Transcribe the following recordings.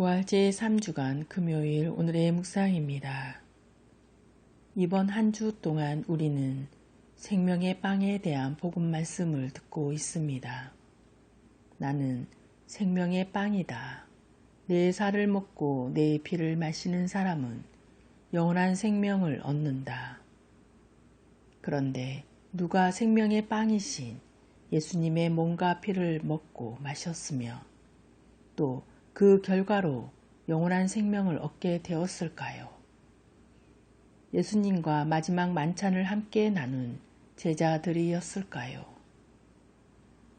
부활 제 3주간 금요일 오늘의 묵상입니다. 이번 한 주 동안 우리는 생명의 빵에 대한 복음 말씀을 듣고 있습니다. 나는 생명의 빵이다. 내 살을 먹고 내 피를 마시는 사람은 영원한 생명을 얻는다. 그런데 누가 생명의 빵이신 예수님의 몸과 피를 먹고 마셨으며 또 그 결과로 영원한 생명을 얻게 되었을까요? 예수님과 마지막 만찬을 함께 나눈 제자들이었을까요?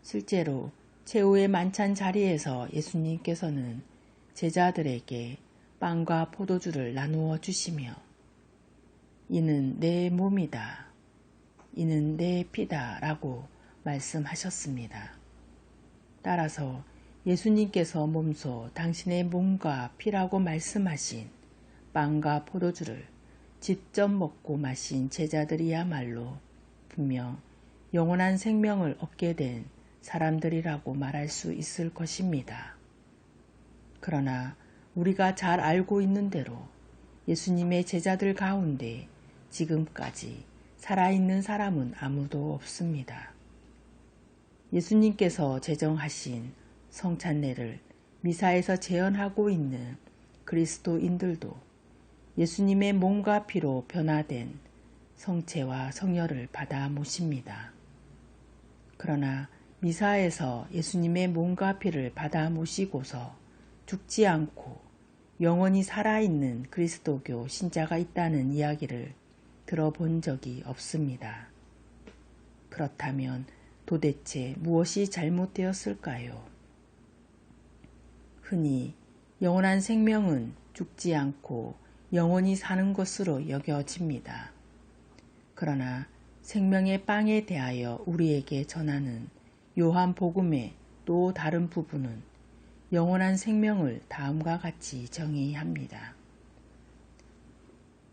실제로 최후의 만찬 자리에서 예수님께서는 제자들에게 빵과 포도주를 나누어 주시며 이는 내 몸이다. 이는 내 피다. 라고 말씀하셨습니다. 따라서 예수님께서 몸소 당신의 몸과 피라고 말씀하신 빵과 포도주를 직접 먹고 마신 제자들이야말로 분명 영원한 생명을 얻게 된 사람들이라고 말할 수 있을 것입니다. 그러나 우리가 잘 알고 있는 대로 예수님의 제자들 가운데 지금까지 살아있는 사람은 아무도 없습니다. 예수님께서 제정하신 성찬례를 미사에서 재현하고 있는 그리스도인들도 예수님의 몸과 피로 변화된 성체와 성혈을 받아 모십니다. 그러나 미사에서 예수님의 몸과 피를 받아 모시고서 죽지 않고 영원히 살아있는 그리스도교 신자가 있다는 이야기를 들어본 적이 없습니다. 그렇다면 도대체 무엇이 잘못되었을까요? 흔히 영원한 생명은 죽지 않고 영원히 사는 것으로 여겨집니다. 그러나 생명의 빵에 대하여 우리에게 전하는 요한 복음의 또 다른 부분은 영원한 생명을 다음과 같이 정의합니다.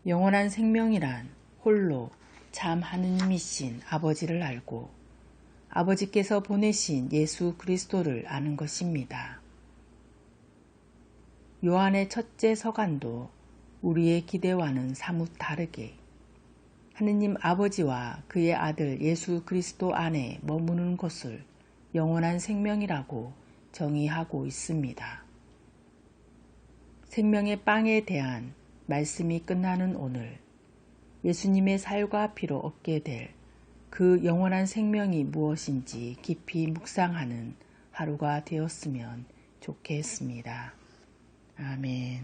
영원한 생명이란 홀로 참 하느님이신 아버지를 알고 아버지께서 보내신 예수 그리스도를 아는 것입니다. 요한의 첫째 서간도 우리의 기대와는 사뭇 다르게 하느님 아버지와 그의 아들 예수 그리스도 안에 머무는 것을 영원한 생명이라고 정의하고 있습니다. 생명의 빵에 대한 말씀이 끝나는 오늘 예수님의 살과 피로 얻게 될 그 영원한 생명이 무엇인지 깊이 묵상하는 하루가 되었으면 좋겠습니다. 아멘.